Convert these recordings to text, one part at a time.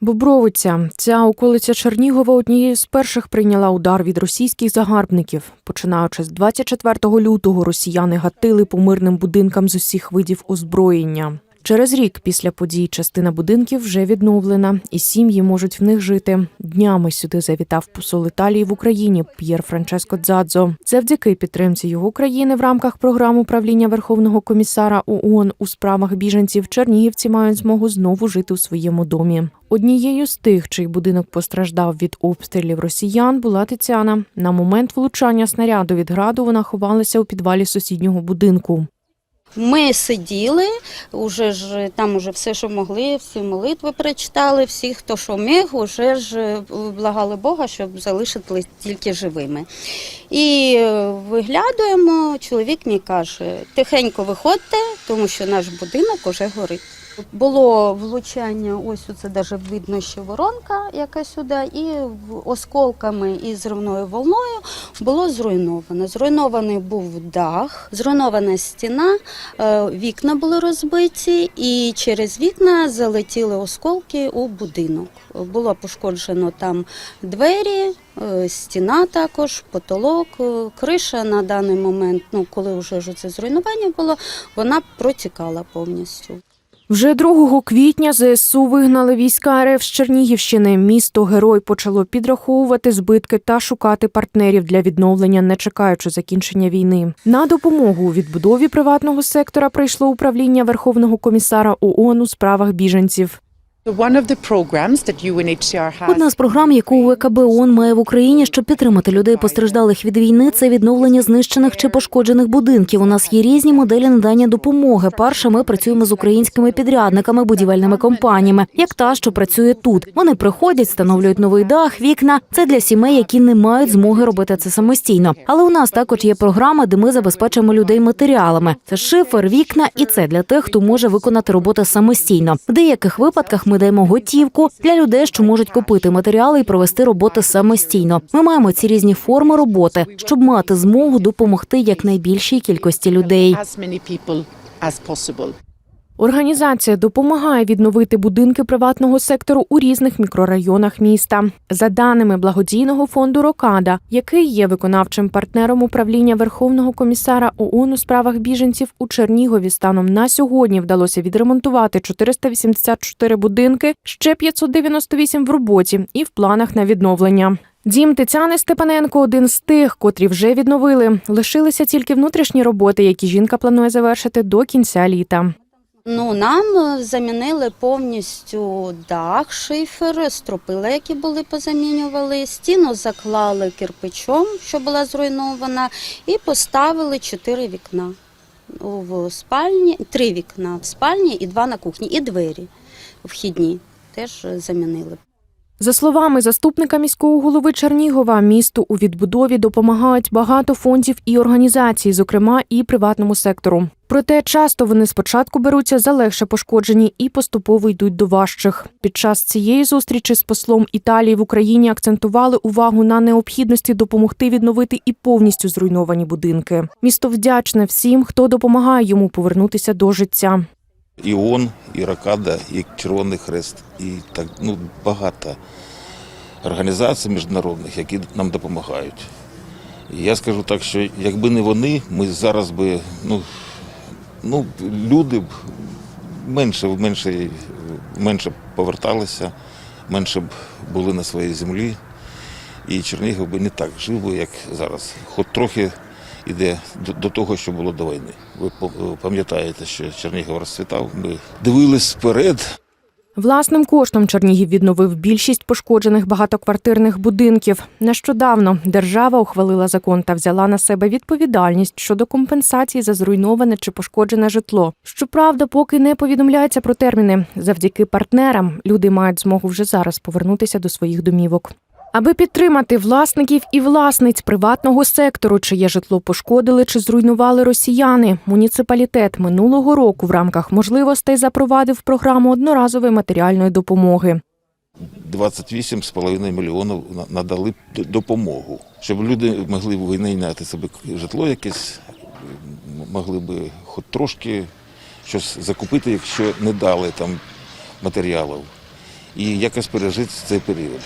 Бобровиця, ця околиця Чернігова однією з перших прийняла удар від російських загарбників. Починаючи з 24 лютого, росіяни гатили по мирним будинкам з усіх видів озброєння. Через рік після подій частина будинків вже відновлена, і сім'ї можуть в них жити. Днями сюди завітав посол Італії в Україні П'єр Франческо Дзадзо. Завдяки підтримці його країни в рамках програм управління Верховного комісара ООН у справах біженців чернігівці мають змогу знову жити у своєму домі. Однією з тих, чий будинок постраждав від обстрілів росіян, була Тетяна. На момент влучання снаряду від граду вона ховалася у підвалі сусіднього будинку. Ми сиділи, уже ж там уже все, що могли, всі молитви прочитали, всі, хто що міг, уже ж е, благали Бога, щоб залишити тільки живими. І виглядаємо, чоловік мені каже, тихенько виходьте, тому що наш будинок уже горить. Було влучання, ось це навіть видно, що воронка яка сюди, і осколками і зривною волною було зруйновано. Зруйнований був дах, зруйнована стіна, е, вікна були розбиті, і через вікна залетіли осколки у будинок. Було пошкоджено там двері, е, стіна також, потолок, е, криша на даний момент, ну коли вже це зруйнування було, вона протікала повністю. Вже 2 квітня ЗСУ вигнали війська РФ з Чернігівщини. Місто герой почало підраховувати збитки та шукати партнерів для відновлення, не чекаючи закінчення війни. На допомогу у відбудові приватного сектора прийшло управління Верховного комісара ООН у справах біженців. Одна з програм, яку ВКБ ООН має в Україні, щоб підтримати людей, постраждалих від війни, це відновлення знищених чи пошкоджених будинків. У нас є різні моделі надання допомоги. Перше, ми працюємо з українськими підрядниками, будівельними компаніями, як та, що працює тут. Вони приходять, встановлюють новий дах, вікна. Це для сімей, які не мають змоги робити це самостійно. Але у нас також є програма, де ми забезпечуємо людей матеріалами. Це шифер, вікна, і це для тих, хто може виконати роботи самостійно. В деяких випадках ми даємо готівку для людей, що можуть купити матеріали і провести роботи самостійно. Ми маємо ці різні форми роботи, щоб мати змогу допомогти якнайбільшій кількості людей. Організація допомагає відновити будинки приватного сектору у різних мікрорайонах міста. За даними благодійного фонду Рокада, який є виконавчим партнером управління Верховного комісара ООН у справах біженців у Чернігові, станом на сьогодні вдалося відремонтувати 484 будинки, ще 598 в роботі і в планах на відновлення. Дім Тетяни Степаненко один з тих, котрі вже відновили. Лишилися тільки внутрішні роботи, які жінка планує завершити до кінця літа. Ну, нам е, замінили повністю дах, шифер, стропила, які були позамінювали, стіну заклали кирпичом, що була зруйнована, і поставили чотири вікна в спальні, три вікна в спальні і два на кухні, і двері вхідні теж замінили. За словами заступника міського голови Чернігова, місту у відбудові допомагають багато фондів і організацій, зокрема і приватному сектору. Проте часто вони спочатку беруться за легше пошкоджені і поступово йдуть до важчих. Під час цієї зустрічі з послом Італії в Україні акцентували увагу на необхідності допомогти відновити і повністю зруйновані будинки. Місто вдячне всім, хто допомагає йому повернутися до життя. І ООН, і Ракада, і Червоний Хрест, і так ну багато організацій міжнародних, які нам допомагають. І я скажу так, що якби не вони, ми зараз би ну, ну люди б менше, менше, менше поверталися, менше б були на своїй землі. І Чернігів би не так жив як зараз. Хоч трохи йде до, того, що було до війни. Ви пам- пам'ятаєте, що Чернігів розцвітав. Ми дивились вперед. Власним коштом Чернігів відновив більшість пошкоджених багатоквартирних будинків. Нещодавно держава ухвалила закон та взяла на себе відповідальність щодо компенсації за зруйноване чи пошкоджене житло. Щоправда, поки не повідомляється про терміни. Завдяки партнерам люди мають змогу вже зараз повернутися до своїх домівок. Аби підтримати власників і власниць приватного сектору, чиє житло пошкодили чи зруйнували росіяни, муніципалітет минулого року в рамках можливостей запровадив програму одноразової матеріальної допомоги. 28,5 мільйонів на- надали допомогу, щоб люди могли винайняти собі житло якесь, могли би хоч трошки щось закупити, якщо не дали там матеріалів. і якось пережити цей період.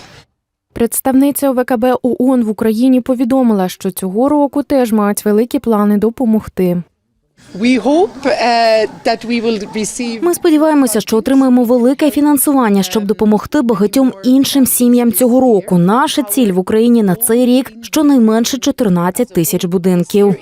Представниця ОВКБ ООН в Україні повідомила, що цього року теж мають великі плани допомогти. Uh, Ми сподіваємося, що отримаємо велике фінансування, щоб допомогти багатьом іншим сім'ям цього року. Наша ціль в Україні на цей рік щонайменше 14 тисяч будинків.